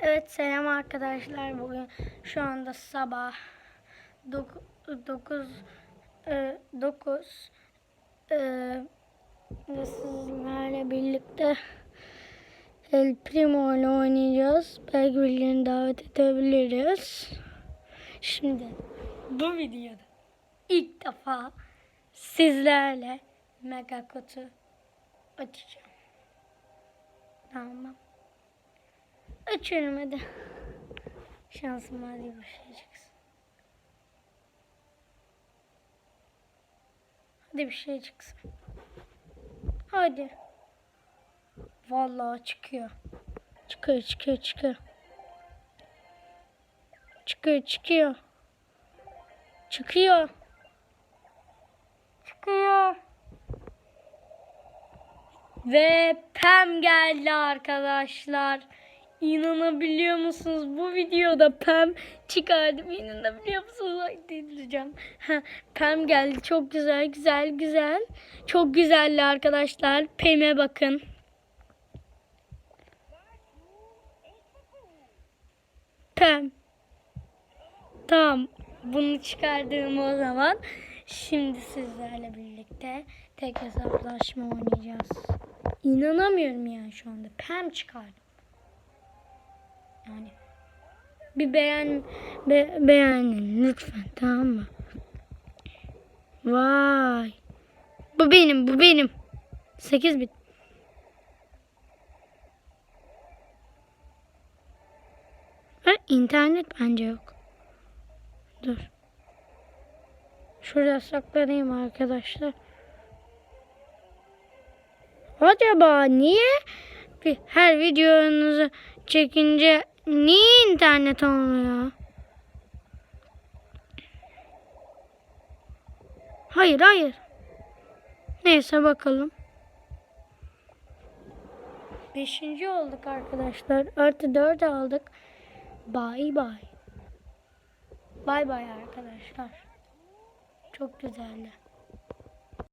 Evet selam arkadaşlar. Bugün şu anda sabah 9 9 e, ve sizlerle birlikte El Primo ile oynayacağız. Belki birilerini davet edebiliriz. Şimdi bu videoda ilk defa sizlerle mega kutu açacağım. Tamam. Açıyorum hadi. Şansım hadi bir şey çıksın. Hadi bir şey çıksın. Hadi. Vallahi çıkıyor. Çıkıyor çıkıyor çıkıyor. Çıkıyor çıkıyor. Çıkıyor. Çıkıyor. Ve Pem geldi arkadaşlar. İnanabiliyor musunuz? Bu videoda Pem çıkardım. İnanabiliyor musunuz? Ay delireceğim. Pem geldi. Çok güzel, güzel, güzel. Çok güzelli arkadaşlar. Pem'e bakın. Pem. Tamam. Bunu çıkardığım o zaman. Şimdi sizlerle birlikte tek hesaplaşma oynayacağız. İnanamıyorum yani şu anda. Pem çıkardım. Yani bir beğen be, beğenin lütfen tamam mı? Vay. Bu benim, bu benim. 8 bit. Ha, internet bence yok. Dur. Şurada saklanayım arkadaşlar. Acaba niye her videonuzu çekince niye internet olmuyor? Hayır hayır. Neyse bakalım. Beşinci olduk arkadaşlar. Artı dört aldık. Bay bay. Bay bay arkadaşlar. Çok güzeldi.